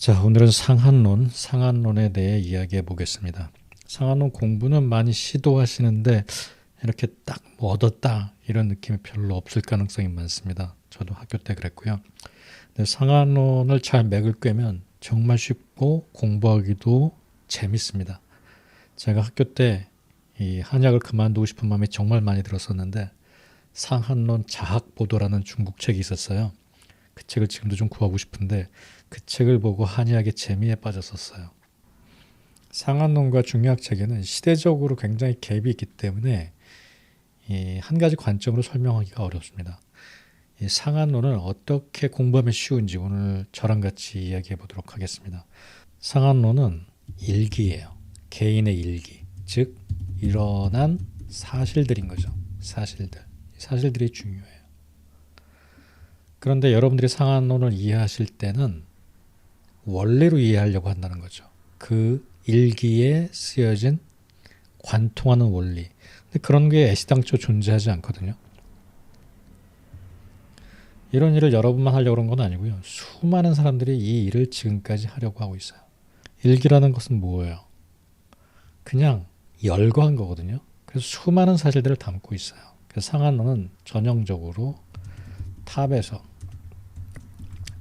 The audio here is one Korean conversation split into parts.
자, 오늘은 상한론, 상한론에 대해 이야기해 보겠습니다. 상한론 공부는 많이 시도하시는데 이렇게 딱 뭐 얻었다 이런 느낌이 별로 없을 가능성이 많습니다. 저도 학교 때 그랬고요. 근데 상한론을 잘 맥을 꿰면 정말 쉽고 공부하기도 재밌습니다. 제가 학교 때 이 한약을 그만두고 싶은 마음이 정말 많이 들었었는데 상한론 자학 보도라는 중국 책이 있었어요. 그 책을 지금도 좀 구하고 싶은데 그 책을 보고 한의학의 재미에 빠졌었어요. 상한론과 중의학 체계는 시대적으로 굉장히 갭이 있기 때문에 이한 가지 관점으로 설명하기가 어렵습니다. 이 상한론을 어떻게 공부하면 쉬운지 오늘 저랑 같이 이야기해 보도록 하겠습니다. 상한론은 일기예요. 개인의 일기, 즉 일어난 사실들인 거죠. 사실들. 사실들이 중요해요. 그런데 여러분들이 상한론을 이해하실 때는 원래로 이해하려고 한다는 거죠. 그 일기에 쓰여진 관통하는 원리. 근데 그런 게 애시당초 존재하지 않거든요. 이런 일을 여러분만 하려고 그런 건 아니고요. 수많은 사람들이 이 일을 지금까지 하려고 하고 있어요. 일기라는 것은 뭐예요? 그냥 열거한 거거든요. 그래서 수많은 사실들을 담고 있어요. 그래서 상한론은 전형적으로 탑에서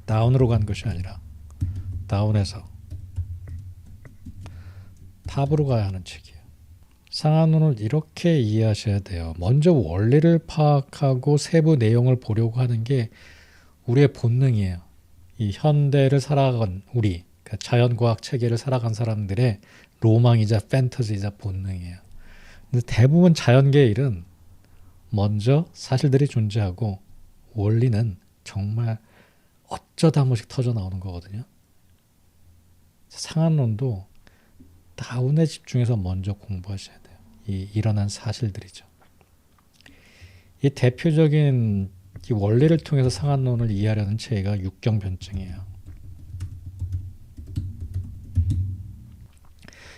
다운으로 간 것이 아니라 다운에서 탑으로 가야 하는 책이에요. 상한론을 이렇게 이해하셔야 돼요. 먼저 원리를 파악하고 세부 내용을 보려고 하는 게 우리의 본능이에요. 이 현대를 살아간 우리, 그러니까 자연과학 체계를 살아간 사람들의 로망이자 판타지이자 본능이에요. 근데 대부분 자연계의 일은 먼저 사실들이 존재하고 원리는 정말 어쩌다 한 번씩 터져 나오는 거거든요. 상한론도 다운에 집중해서 먼저 공부하셔야 돼요. 이 일어난 사실들이죠. 이 대표적인 이 원리를 통해서 상한론을 이해하려는 체계가 육경변증이에요.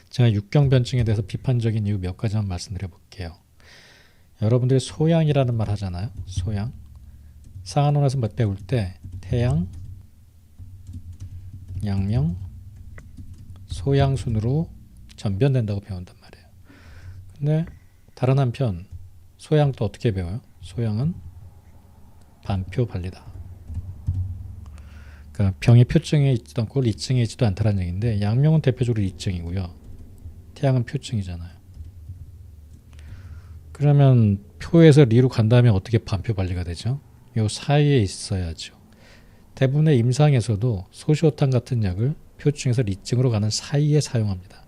제가 육경변증에 대해서 비판적인 이유 몇 가지만 말씀드려 볼게요. 여러분들이 소양이라는 말 하잖아요. 소양. 상한론에서 배울 때 태양, 양명, 소양 순으로 전변된다고 배운단 말이에요. 근데 다른 한편 소양 또 어떻게 배워요? 소양은 반표 발리다. 그러니까 병이 표증에 있지도 않고 이증에 있지도 않다는 얘기인데 양명은 대표적으로 이증이고요. 태양은 표증이잖아요. 그러면 표에서 리로 간 다음에 어떻게 반표 발리가 되죠? 요 사이에 있어야죠. 대부분의 임상에서도 소시오탄 같은 약을 표증에서 리증으로 가는 사이에 사용합니다.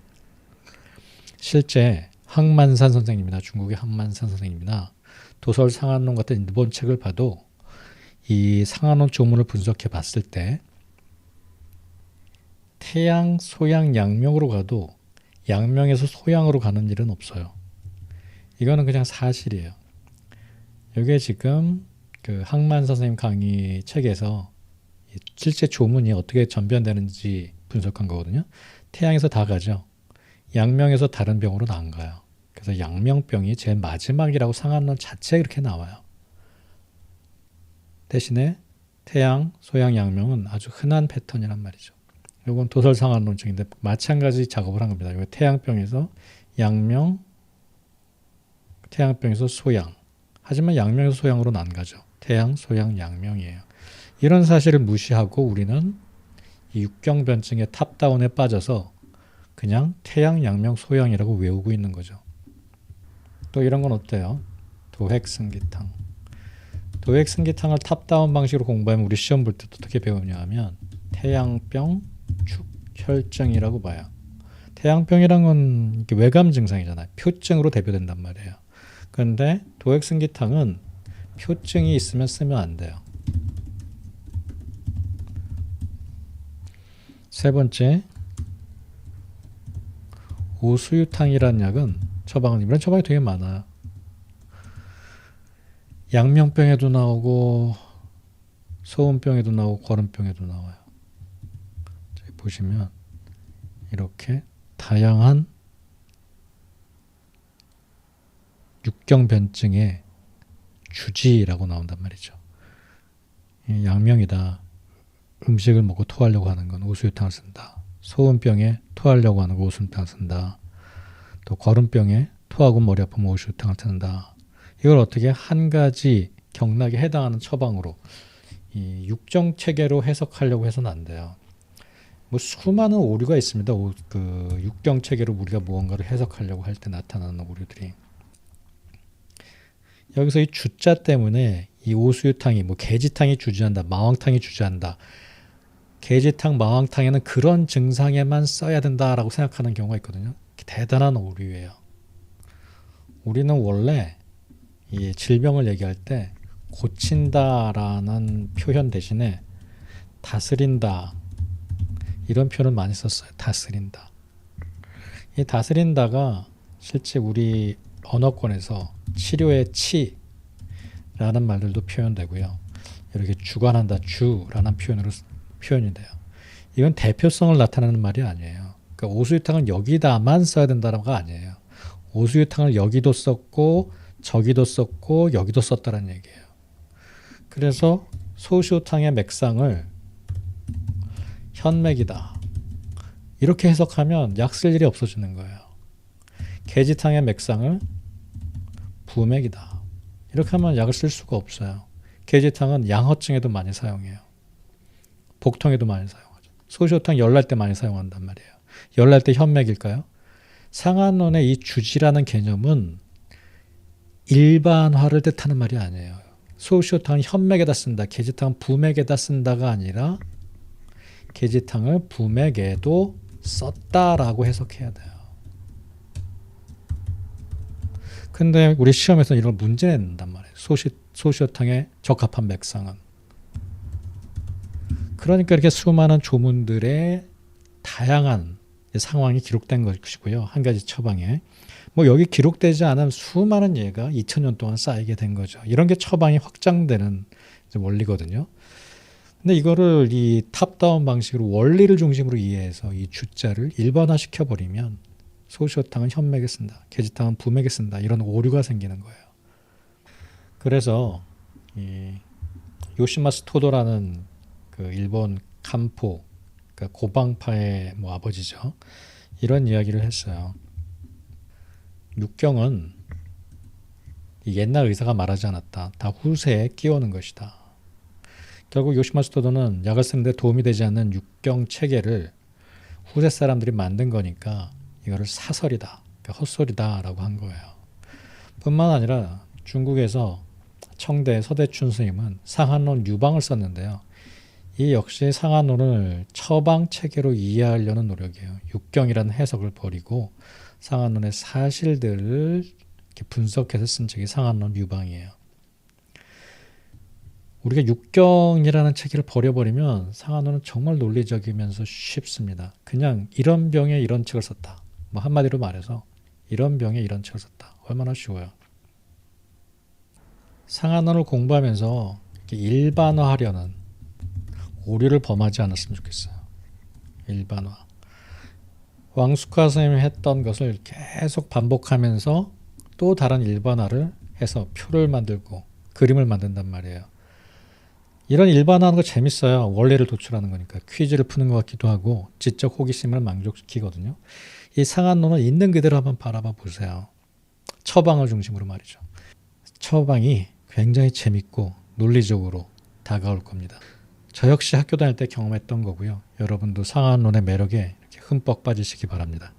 실제 항만산 선생님이나 중국의 항만산 선생님이나 도설 상한론 같은 일본 책을 봐도 이 상한론 조문을 분석해 봤을 때 태양, 소양, 양명으로 가도 양명에서 소양으로 가는 일은 없어요. 이거는 그냥 사실이에요. 이게 지금 그 항만 선생님 강의 책에서 실제 조문이 어떻게 전변되는지 분석한 거거든요. 태양에서 다 가죠. 양명에서 다른 병으로는 안 가요. 그래서 양명병이 제일 마지막이라고 상한론 자체에 그렇게 나와요. 대신에 태양, 소양, 양명은 아주 흔한 패턴이란 말이죠. 이건 도설 상한론증인데 마찬가지 작업을 한 겁니다. 이거 태양병에서 양명, 태양병에서 소양. 하지만 양명에서 소양으로는 안 가죠. 태양, 소양, 양명이에요. 이런 사실을 무시하고 우리는 이 육경변증의 탑다운에 빠져서 그냥 태양, 양명, 소양이라고 외우고 있는 거죠. 또 이런 건 어때요? 도핵승기탕. 도핵승기탕을 탑다운 방식으로 공부하면 우리 시험 볼 때 어떻게 배우냐 하면 태양병, 축혈증이라고 봐요. 태양병이란 건 외감 증상이잖아요. 표증으로 대표된단 말이에요. 그런데 도액승기탕은 표증이 있으면 쓰면 안 돼요. 세 번째, 오수유탕이라는 약은 처방은 이런 처방이 되게 많아요. 양명병에도 나오고 소음병에도 나오고 거름병에도 나와요. 보시면 이렇게 다양한 육경변증의 주지라고 나온단 말이죠. 양명이다. 음식을 먹고 토하려고 하는 건 오수유탕을 쓴다. 소음병에 토하려고 하는 거 오수유탕을 쓴다. 또 거름병에 토하고 머리 아프면 오수유탕을 쓴다. 이걸 어떻게 한 가지 경락에 해당하는 처방으로 이 육정 체계로 해석하려고 해서는 안 돼요. 뭐 수많은 오류가 있습니다. 오- 그 육정 체계로 우리가 무언가를 해석하려고 할 때 나타나는 오류들이 여기서 이 주자 때문에 이 오수유탕이 뭐 개지탕이 주지한다, 마왕탕이 주지한다. 개지탕, 마왕탕에는 그런 증상에만 써야 된다라고 생각하는 경우가 있거든요. 대단한 오류예요. 우리는 원래 이 질병을 얘기할 때 고친다라는 표현 대신에 다스린다 이런 표현을 많이 썼어요. 다스린다. 이 다스린다가 실제 우리 언어권에서 치료의 치라는 말들도 표현되고요. 이렇게 주관한다 주라는 표현으로 쓰- 표현이 돼요. 이건 대표성을 나타내는 말이 아니에요. 그러니까 오수유탕은 여기다만 써야 된다가 아니에요. 오수유탕을 여기도 썼고 저기도 썼고 여기도 썼다는 얘기예요. 그래서 소시오탕의 맥상을 현맥이다. 이렇게 해석하면 약 쓸 일이 없어지는 거예요. 개지탕의 맥상을 부맥이다. 이렇게 하면 약을 쓸 수가 없어요. 개지탕은 양허증에도 많이 사용해요. 복통에도 많이 사용하죠. 소시오탕 열날 때 많이 사용한단 말이에요. 열날 때 현맥일까요? 상한론의 이 주지라는 개념은 일반화를 뜻하는 말이 아니에요. 소시오탕은 현맥에다 쓴다, 개지탕은 부맥에다 쓴다가 아니라 개지탕을 부맥에도 썼다라고 해석해야 돼요. 근데 우리 시험에서 이런 문제 낸단 말이에요. 소시, 소시오탕에 적합한 맥상은. 그러니까 이렇게 수많은 조문들의 다양한 상황이 기록된 것이고요. 한 가지 처방에. 뭐 여기 기록되지 않은 수많은 예가 2000년 동안 쌓이게 된 거죠. 이런 게 처방이 확장되는 원리거든요. 근데 이거를 이 탑다운 방식으로 원리를 중심으로 이해해서 이 주자를 일반화 시켜버리면 소시오탕은 현맥에 쓴다. 게지탕은 부맥에 쓴다. 이런 오류가 생기는 거예요. 그래서 이 요시마스 토도라는 그 일본 간포 그러니까 고방파의 뭐 아버지죠. 이런 이야기를 했어요. 육경은 이 옛날 의사가 말하지 않았다. 다 후세에 끼워는 것이다. 결국 요시마스 토도는 약을 쓰는데 도움이 되지 않는 육경 체계를 후세 사람들이 만든 거니까 이거를 사설이다, 그러니까 헛소리다라고 한 거예요. 뿐만 아니라 중국에서 청대 서대춘 스님은 상한론 유방을 썼는데요. 이 역시 상한론을 처방 체계로 이해하려는 노력이에요. 육경이라는 해석을 버리고 상한론의 사실들을 분석해서 쓴 책이 상한론 유방이에요. 우리가 육경이라는 체계를 버려버리면 상한론은 정말 논리적이면서 쉽습니다. 그냥 이런 병에 이런 책을 썼다. 뭐 한마디로 말해서 이런 병에 이런 책을 썼다. 얼마나 쉬워요. 상한론을 공부하면서 일반화하려는 오류를 범하지 않았으면 좋겠어요. 일반화. 왕숙화 선생님이 했던 것을 계속 반복하면서 또 다른 일반화를 해서 표를 만들고 그림을 만든단 말이에요. 이런 일반화하는 거 재밌어요. 원리를 도출하는 거니까 퀴즈를 푸는 것 같기도 하고 지적 호기심을 만족시키거든요. 이 상한론을 있는 그대로 한번 바라봐 보세요. 처방을 중심으로 말이죠. 처방이 굉장히 재밌고 논리적으로 다가올 겁니다. 저 역시 학교 다닐 때 경험했던 거고요. 여러분도 상한론의 매력에 흠뻑 빠지시기 바랍니다.